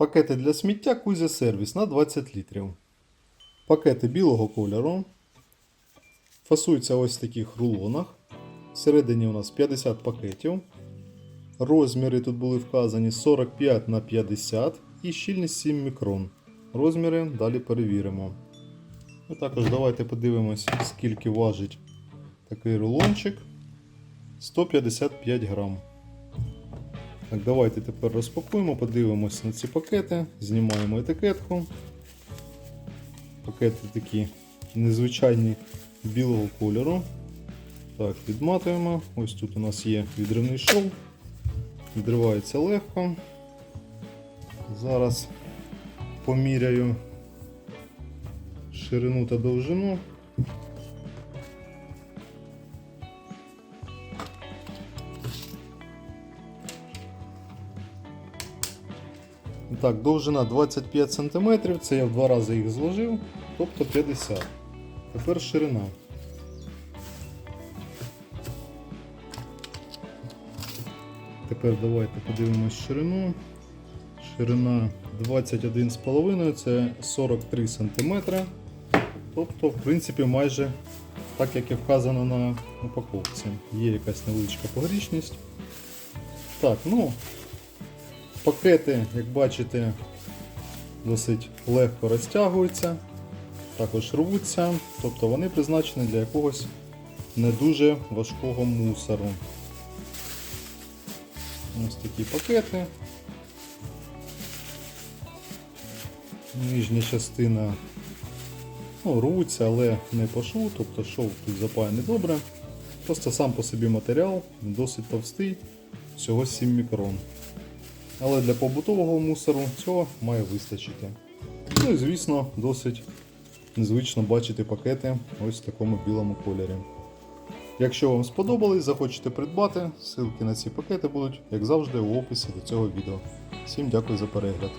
Пакети для сміття Кузя сервіс на 20 літрів. Пакети білого кольору. Фасуються ось в таких рулонах. Всередині у нас 50 пакетів. Розміри тут були вказані 45 на 50 і щільність 7 мікрон. Розміри далі перевіримо. І також давайте подивимось, скільки важить такий рулончик. 155 грам. Так, давайте тепер розпакуємо, подивимось на ці пакети, знімаємо етикетку. Пакети такі незвичайні білого кольору. Так, відматуємо. Ось тут у нас є відривний шов. Відривається легко. Зараз поміряю ширину та довжину. Так, довжина 25 см, це я в два рази їх зложив, тобто 50. Тепер ширина. Тепер давайте подивимось ширину. Ширина 21,5 це 43 см. Тобто, в принципі, майже так, як і вказано на упаковці. Є якась невеличка погрішність. Так, ну, Пакети, як бачите, досить легко розтягуються, також рвуться, тобто вони призначені для якогось не дуже важкого мусору. Ось такі пакети. Нижня частина ну, рвуться, але не по шву, тобто шов тут запаяний добре. Просто сам по собі матеріал досить товстий, всього 7 мікрон. Але для побутового мусору цього має вистачити. Ну і звісно, досить незвично бачити пакети ось в такому білому кольорі. Якщо вам сподобалось, захочете придбати, ссылки на ці пакети будуть, як завжди, у описі до цього відео. Всім дякую за перегляд.